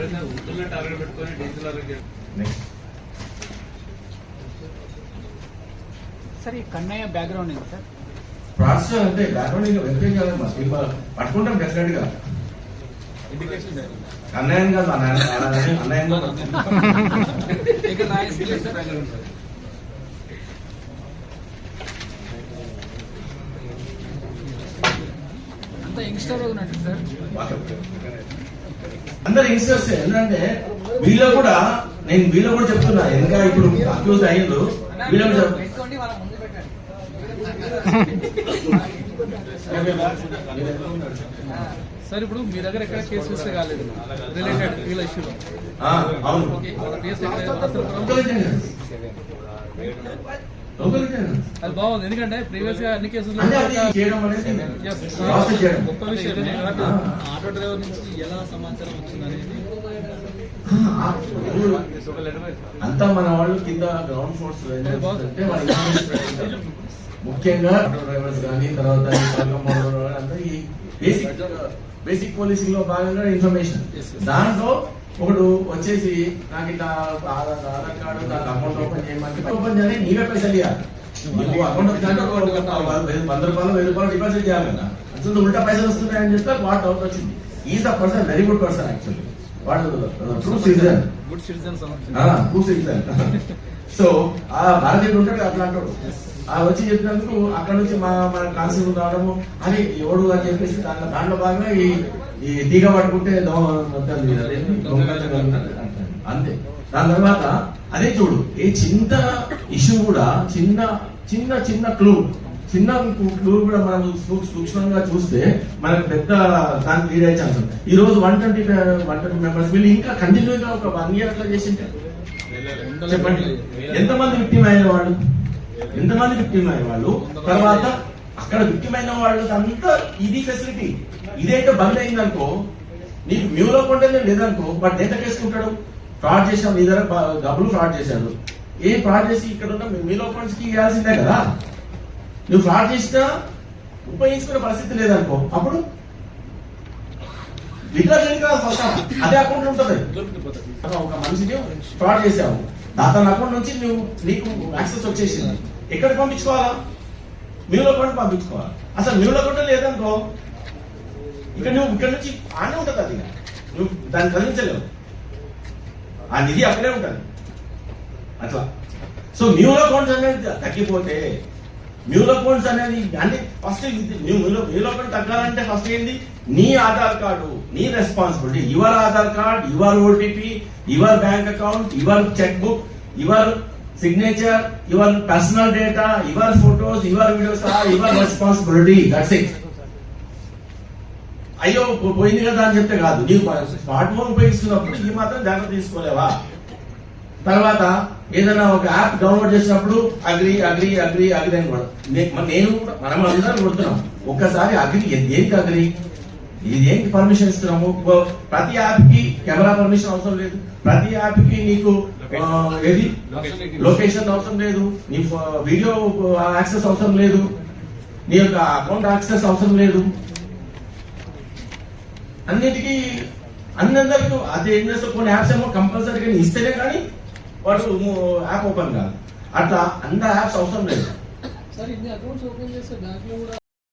వృద్ధులను టార్గెట్ పెట్టుకొని diesel sir ఈ కన్నయ్య బ్యాక్గ్రౌండ్ ఏంటి సార్? ప్రాసెస్ అంటే బ్యాక్గ్రౌండ్ ఇంకా వెరిఫై చేయాలమ్మా సినిమా పట్టుకుంటాం డెఫినెట్గా. ఇండికేషన్ అన్నయ్యం కాదు అన్నయ్య అన్నయ్య- కాదు. అంతా యంగ్స్టర్ ఉన్నట్టు సార్? అందరు యంగ్స్టర్స్ ఎందుకంటే వీళ్ళు కూడా నేను వీళ్ళు కూడా చెప్తున్నా ఎందుకంటే ఇప్పుడు అక్యూజ్ అయ్యిండు వీళ్ళు కూడా సార్ ఇప్పుడు మీ దగ్గర ఎక్కడ కేసు వస్తే కాలేదు. రిలేటెడ్ వీళ్ళ ఇష్యూలో అవును అది బాగుంది. ఎందుకంటే ప్రీవియస్గా అన్ని కేసులు గొప్ప విషయం ఆ. ఆటో డ్రైవర్ నుంచి ఎలా సమాచారం వచ్చింది అనేది ఆ, ఇప్పుడు అంతా మన వాళ్ళు కింద గ్రౌండ్ ఫోర్స్ ముఖ్యంగా ఆటో డ్రైవర్స్ కానీ తర్వాత బేసిక్ బేసిక్ పోలీసింగ్లో భాగంగా ఇన్ఫర్మేషన్. దాంట్లో ఒకడు వచ్చేసి నాకు ఇట్లా ఆధార్ కార్డు నాకు అకౌంట్ ఓపెన్ చేయమంటే ఓపెన్ చేయాలి నీవే పైసలు ఇవ్వాలి నువ్వు అకౌంట్ వంద రూపాయలు వెయ్యి రూపాయలు డిపాజిట్ చేయాలి కదా. అసలు ఉల్టా పైసలు వస్తున్నాయని చెప్తే వాట్ డౌట్ వచ్చింది. Is a person very good person actually వాడు true citizen good citizens true citizen so ఆ భారతీయుడు ఉంటాడు అట్లా అంటాడు. ఆ వచ్చి చెప్పినందుకు అక్కడ నుంచి మా మన కాన్సెప్ట్ రావడము అని ఎవడు అని చెప్పేసి దాంట్లో దాంట్లో భాగంగా ఈ ఈ తీగ పట్టుకుంటే. అంతే. దాని తర్వాత అదే చూడు ఈ చిన్న ఇష్యూ కూడా చిన్న చిన్న చిన్న క్లూ చిన్న క్లూ కూడా మనం సూక్ష్మంగా చూస్తే మనకు పెద్ద దానికి లీడ్ అయ్యే ఛాన్స్ ఈ రోజు one twenty one twenty members వీళ్ళు ఇంకా కంటిన్యూగా ఒక వన్ ఇయర్ అట్లా చేసింటే చెప్పండి. ఎంతమంది విక్టిమ్ అయిన వాళ్ళు? ఎంతమంది విక్టిమ్ అయిన వాళ్ళు? తర్వాత అక్కడ విక్టిమ్ అయిన వాళ్ళు అంతా ఇది ఫెసిలిటీ ఇదైతే బంద్ అయిందనుకో నీకు మ్యూలో కొంటే లేదనుకో బట్ ఎంత చేసుకుంటాడు ఫ్రాడ్ చేసాం నీ దగ్గర డబ్బులు ఫ్రాడ్ చేశాడు. ఏ ఫ్రాడ్ చేసి ఇక్కడ ఉన్న మీలో ఫండ్స్కి ఇవ్వాల్సిందే కదా? నువ్వు ఫ్రాడ్ చేసినా ఉపయోగించుకునే పరిస్థితి లేదనుకో అప్పుడు విత్డ్రా చేయడానికి అదే అకౌంట్ ఉంటుంది. ఒక మనిషిని ఫ్రాడ్ చేసావు అతని అకౌంట్ నుంచి నువ్వు నీకు యాక్సెస్ వచ్చేసింది. ఎక్కడ పంపించుకోవాలా? మ్యూలో అకౌంట్ పంపించుకోవాలి? అసలు మ్యూలో అకౌంట్ లేదనుకో ఇక్కడ నువ్వు ఇక్కడ నుంచి ఆనే ఉంటుంది అది. నువ్వు దాన్ని కదిలించలేవు ఆ నిధి అక్కడే ఉంటుంది. అట్లా. సో మ్యూలో అకౌంట్స్ అనేది తగ్గిపోతే మ్యూలో అకౌంట్స్ అనేది అంటే ఫస్ట్ మ్యూలో అకౌంట్ తగ్గాలంటే ఫస్ట్ ఏంటి నీ ఆధార్ కార్డు నీ responsibility your Aadhaar card your OTP your bank account your cheque book your signature your personal data your photos your videos are your responsibility. That's it అయ్యో పోయింది కదా అని చెప్తే కాదు. నీకు స్మార్ట్ ఫోన్ ఉపయోగిస్తున్నప్పుడు ఈ మాత్రం జాగ్రత్త తీసుకోలేవా? తర్వాత ఏదైనా ఒక యాప్ డౌన్లోడ్ చేసినప్పుడు అగ్రి అగ్రి అగ్రి అగ్రి అని కూడా మన- నేను కూడా మనం అందరం కొడుతున్నాం. ఒక్కసారి అగ్రి ఏంటి దేనికి అగ్రి? ఇది ఏంటి పర్మిషన్ ఇస్తున్నాము? ప్రతి యాప్కి కెమెరా పర్మిషన్ అవసరం లేదు. ప్రతి యాప్కి నీకు ఏది? లొకేషన్ అవసరం లేదు. నీ వీడియో యాక్సెస్ అవసరం లేదు. నీ యొక్క అకౌంట్ యాక్సెస్ అవసరం లేదు. అన్నిటికీ అందరితో అది ఏం చేస్తే కొన్ని యాప్స్ ఏమో కంపల్సరీగా ఇస్తేనే కానీ వాడు యాప్ ఓపెన్ కాదు. అట్లా అంత యాప్స్ అవసరం లేదు. సార్ ఇన్ని అకౌంట్స్ ఓపెన్ చేస్తే బ్యాంక్లో కూడా